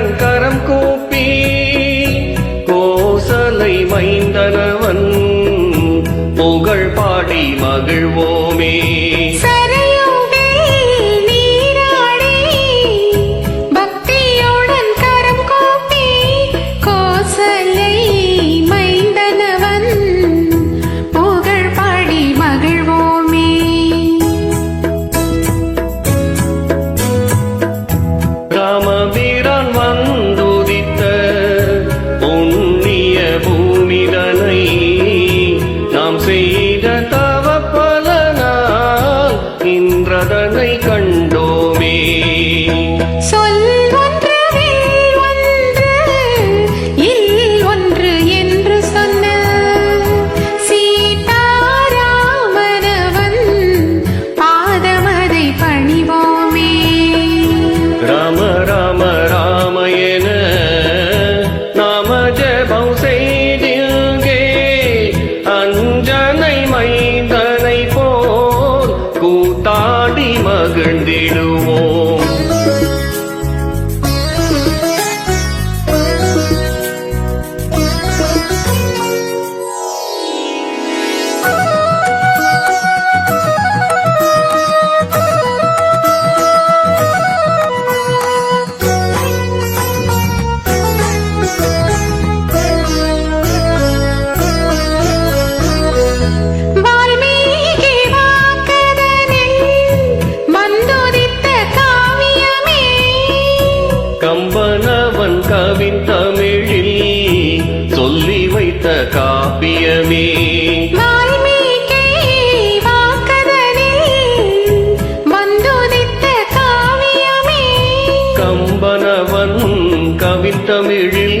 கண்டன் கரம் கூப்பி கோசலை மைந்தனவன் புகழ் பாடி மகிழ்வோமே. கடனை கண்டு சேர்ந்திடுவோம் கம்பனவன் கவின் தமிழில் சொல்லி வைத்த காப்பியமே. கம்பனவன் கவின் தமிழில்